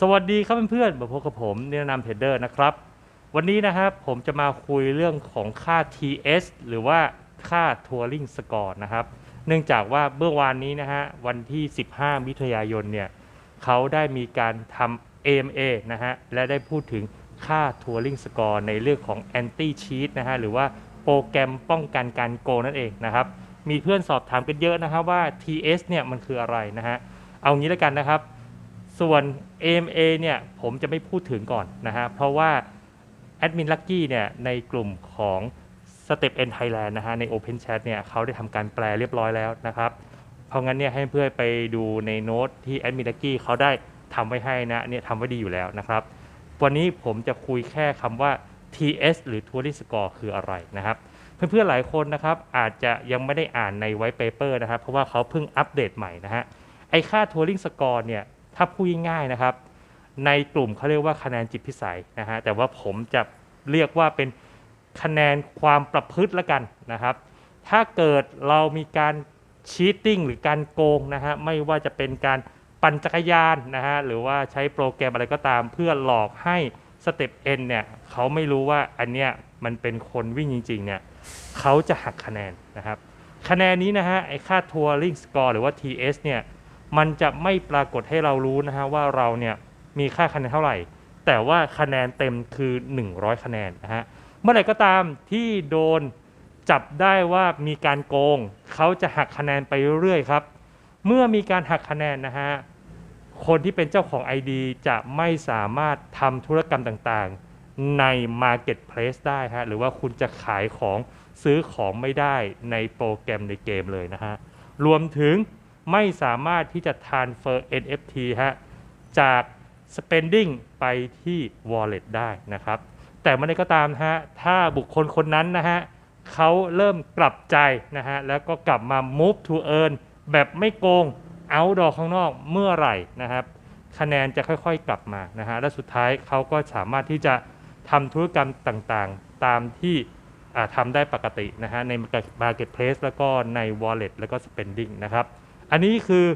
สวัสดีครับเพื่อนๆมาพบกับผมนิรนามเทรดเดอร์นะครับ วันนี้นะครับผมจะมาคุยเรื่องของค่า TS หรือว่าค่า Touring Score นะครับ เนื่องจากว่าเมื่อวานนี้นะฮะวันที่ 15 มิถุนายนเนี่ยเขาได้มีการทำ AMA นะฮะและได้พูดถึงค่า Touring Score ในเรื่องของ Anti Cheat นะฮะหรือว่าโปรแกรมป้องกันการโกงนั่นเองนะครับ มีเพื่อนสอบถามกันเยอะนะครับว่า TS เนี่ยมันคืออะไรนะฮะเอางี้แล้วกันนะครับ ส่วน AMA เนี่ยผมจะไม่พูดถึงก่อนนะฮะ เพราะว่าแอดมินลักกี้เนี่ยในกลุ่มของ Step N Thailand นะฮะ ใน Open Chat เนี่ยเขาได้ทำการแปลเรียบร้อยแล้วนะครับ เพราะงั้นเนี่ยให้เพื่อนไปดูในโน้ตที่แอดมินลักกี้เขาได้ทำไว้ให้นะเนี่ยทำไว้ดีอยู่แล้วนะครับ วันนี้ผมจะคุยแค่คำว่า TS หรือ Touring Score คืออะไรนะครับ เพื่อนๆหลายคนนะครับอาจจะยังไม่ได้อ่านในไว t ์เปเปอร์นะครับ เพราะว่าเขาเพิ่งอัปเดตใหม่นะฮะไอค่า Touring Score เนี่ย ถ้าพูดง่ายๆนะครับ ในกลุ่มเขาเรียกว่าคะแนนจิตพิสัยนะฮะแต่ว่าผมจะเรียกว่าเป็นคะแนนความประพฤติละกันนะครับ ถ้าเกิดเรามีการชีตติ้งหรือการโกงนะฮะไม่ว่าจะเป็นการปั่นจักรยานนะฮะหรือว่าใช้โปรแกรมอะไรก็ตาม เพื่อหลอกให้สเต็ป N เนี่ยเขาไม่รู้ว่าอันเนี้ยมันเป็นคนวิ่งจริงๆเนี่ยเขาจะหักคะแนนนะครับ คะแนนนี้นะฮะไอ้ค่า Touring Score หรือว่า TS เนี่ย มันจะไม่ปรากฏให้เรารู้นะฮะว่าเราเนี่ยมีค่าคะแนนเท่าไหร่ แต่ว่าคะแนนเต็มคือ 100 คะแนนนะฮะเมื่อไหร่ก็ตามที่โดนจับได้ว่ามีการโกง เขาจะหักคะแนนไปเรื่อยๆครับ เมื่อมีการหักคะแนนนะฮะคนที่เป็นเจ้าของ ID จะไม่สามารถทำธุรกรรมต่างๆ ใน Marketplace ได้ฮะหรือว่าคุณจะขายของซื้อของไม่ได้ในโปรแกรมในเกมเลยนะฮะรวมถึง ไม่สามารถที่จะ transfer NFT ฮะจาก spending ไปที่ wallet ได้นะครับ แต่เมื่อใดก็ตามฮะถ้าบุคคลคนนั้นนะฮะเขาเริ่มกลับใจนะฮะแล้วก็กลับมา move to earn แบบไม่โกง outdoor ข้างนอกเมื่อไหร่นะครับ คะแนนจะค่อยๆกลับมานะฮะและสุดท้ายเขาก็สามารถที่จะทำธุรกรรมต่างๆ ตามที่ทำได้ปกตินะฮะใน Marketplace แล้วก็ใน Wallet แล้วก็ Spending นะครับ อันนี้คือ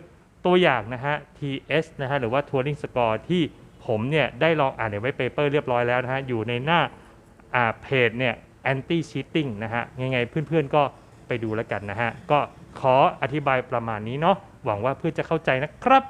ตัวอย่างนะฮะ TS นะฮะหรือว่า Touring Score ที่ผมเนี่ยได้ลองอ่านในไว t ์เปเปอร์เรียบร้อยแล้วนะฮะ อยู่ในหน้าอ่าเพจเนี่ย anti cheating นะฮะ ยังไงเพื่อนๆก็ไปดูแล้วกันนะฮะ ก็ขออธิบายประมาณนี้เนาะหวังว่าเพื่อนจะเข้าใจนะครับ